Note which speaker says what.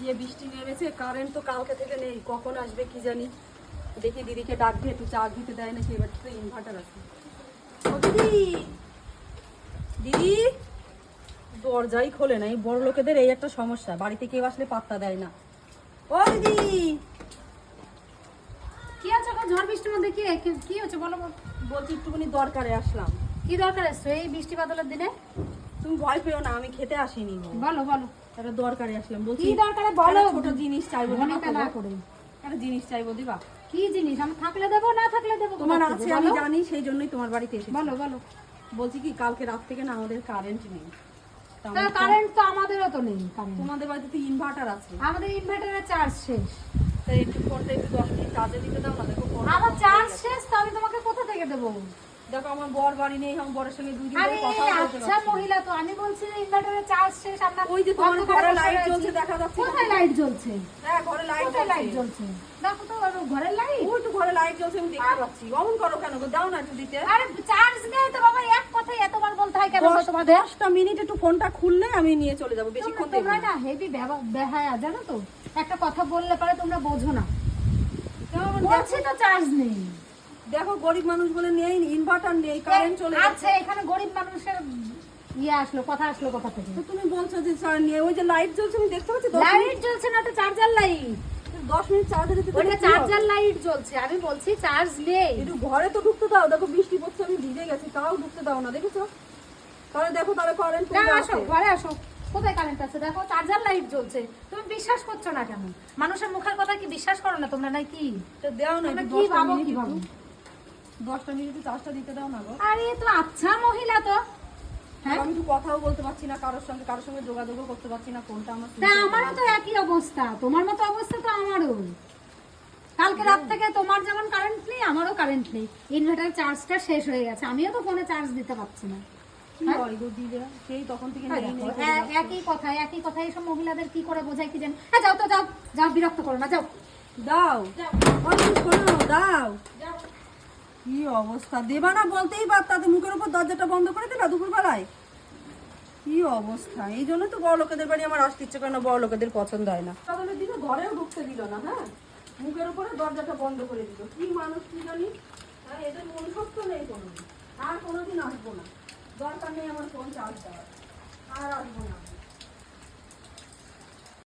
Speaker 1: যে বৃষ্টি নেমেছে কারেন্ট তো কালকে থেকে নেই কখন আসবে কি জানি। দেখি দিদিকে ডাক দিয়ে একটু চা দিতে দেয় নাকি এবার তো ইনভার্টার আছে। দিদি! দিদি! দরজাই খোলে না এই বড় লোকেদের এই একটা সমস্যা বাড়িতে কেউ আসলে পাত্তা দেয় না। ও দিদি!
Speaker 2: কি আছে গো ঝড় বৃষ্টির মধ্যে কি কি- হচ্ছে বলো বলো।
Speaker 1: বলছি একটুখানি দরকারে আসলাম।
Speaker 2: কি দরকার এসছো এই বৃষ্টি বাদলের দিনে?
Speaker 1: তুমি ভয় পেও না আমি খেতে আসিনি।
Speaker 2: বলো বলো।
Speaker 1: একটা দরকারে আসলাম বলছি
Speaker 2: কি দরকারে বলো?
Speaker 1: ছোট জিনিস চাইব
Speaker 2: ঘনিতে না করে।
Speaker 1: একটা জিনিস চাইব দিবা
Speaker 2: কি জিনিস? আমি থাকলে দেবো না থাকলে দেবো
Speaker 1: তোমার আছে আমি জানি সেই জন্যই তোমার বাড়িতে এসেছি।
Speaker 2: বলো বলো।
Speaker 1: বলছি কি কালকে রাত থেকে না আমাদের কারেন্ট নেই।
Speaker 2: কারেন্ট তো আমাদেরও তো নেই
Speaker 1: তোমাদের বাড়িতে তো ইনভার্টার আছে।
Speaker 2: আমাদের ইনভার্টারের চার্জ শেষ।
Speaker 1: তাই একটু ফোনটা একটু দশ মিনিট চার্জে দিতে দাও না দেখো
Speaker 2: আমার চার্জ শেষ তো আমি তোমাকে কোথা থেকে দেবো?
Speaker 1: দেখো আমার বর বাড়ি নেই আমার বরের সঙ্গে দুই দিন ধরে কথা বলতে
Speaker 2: আচ্ছা মহিলা তো আমি বলছি যে ইনভার্টারের চার্জ শেষ আমরা
Speaker 1: ওই যে তোমার ঘরে লাইট জ্বলছে দেখা যাচ্ছে।
Speaker 2: কোথায় লাইট জ্বলছে?
Speaker 1: হ্যাঁ ঘরে লাইট
Speaker 2: লাইট
Speaker 1: জ্বলছে।
Speaker 2: দেখো তো লাইট
Speaker 1: ওই তো ঘরে লাইট জ্বলছে আমি দেখতে পাচ্ছি। অমন করো কেন গো? দাও না একটু দিতে।
Speaker 2: আরে চার্জ নেই তো বাবা এক কথাই এতবার বলতে হয় কেন তোমাদের?
Speaker 1: দশটা মিনিট একটু ফোনটা খুললে আমি নিয়ে চলে যাব বেশিক্ষণ
Speaker 2: তোমরা
Speaker 1: না।
Speaker 2: হেভি বেহায়া জানো তো? একটা কথা বললে পরে তোমরা বোঝো না। বলছি তো চার্জ নেই।
Speaker 1: দেখো গরিব মানুষ বলে নেই ইনভার্টার নেই কারেন্ট চলে যাচ্ছে।
Speaker 2: আচ্ছা এখানে গরিব মানুষের ইয়ে আসলো কথা আসলো কথা থেকে।
Speaker 1: তো তুমি বলছো যে স্যার নিয়ে ওই যে লাইট জ্বলছে আমি দেখতে পাচ্ছি?
Speaker 2: লাইট জ্বলছে না ওটা চার্জার লাইট
Speaker 1: দশ মিনিট চার্জে দিতে
Speaker 2: ওটা চার্জার লাইট জ্বলছে আমি বলছি চার্জ নেই।
Speaker 1: একটু ঘরে তো ঢুকতে দাও দেখো বৃষ্টি পড়ছে আমি ভিজে গেছি তাও ঢুকতে দাও না দেখেছ? তাহলে দেখো তাহলে কারেন্ট
Speaker 2: না আসো ঘরে আসো। কোথায় কারেন্ট আছে? দেখো চার্জার লাইট জ্বলছে। তুমি বিশ্বাস করছ না কেন? মানুষের মুখের কথা কি বিশ্বাস করো না তোমরা নাকি?
Speaker 1: তো দাও না
Speaker 2: কি ভাবো কি ভাবো?
Speaker 1: দশটা মিনিট চার্জটা দিতে দাও না গো।
Speaker 2: আরে তো আচ্ছা মহিলা তো। হ্যাঁ?
Speaker 1: আমি একটু কথাও বলতে পারছি না কারোর সঙ্গে কারোর সঙ্গে যোগাযোগও করতে পারছি না কোনটা আমার
Speaker 2: তা আমারও তো একই অবস্থা তোমার মতো অবস্থা তো আমারও। কালকে রাত থেকে তোমার যেমন কারেন্ট নেই আমারও কারেন্ট নেই। ইনভার্টার চার্জটা শেষ হয়ে গেছে আমিও তো ফোনে চার্জ দিতে পারছি না।
Speaker 1: কি হয়? গো দিলে? সেই তখন থেকে
Speaker 2: হ্যাঁ, একই কথা একই কথা এইসব মহিলাদের কি করে বোঝায় কি জানি। হ্যাঁ যাও তো যাও যাও বিরক্ত করো না যাও।
Speaker 1: দাও। কি অবস্থা? দেবা না, বলতেই পারতা মুখের উপর দরজাটা বন্ধ করে দিলা দুপুর বেলায় কি অবস্থা? এই জন্য তো বড় লোকেদের বাড়ি আমার আসতে ইচ্ছে করে না, বড় লোকেদের পছন্দ হয় না। সকালে দিল ঘরেও ঢুকতে দিল না হ্যাঁ? মুখের উপরে দরজাটা বন্ধ করে দিল। কি মানুষ কি জানি? হ্যাঁ এদের মনুষ্যত্ব নেই কোনো আর কোনোদিন আসব না। দরকার নেই আমার ফোন চার্জ দেওয়ার। আর আসব না।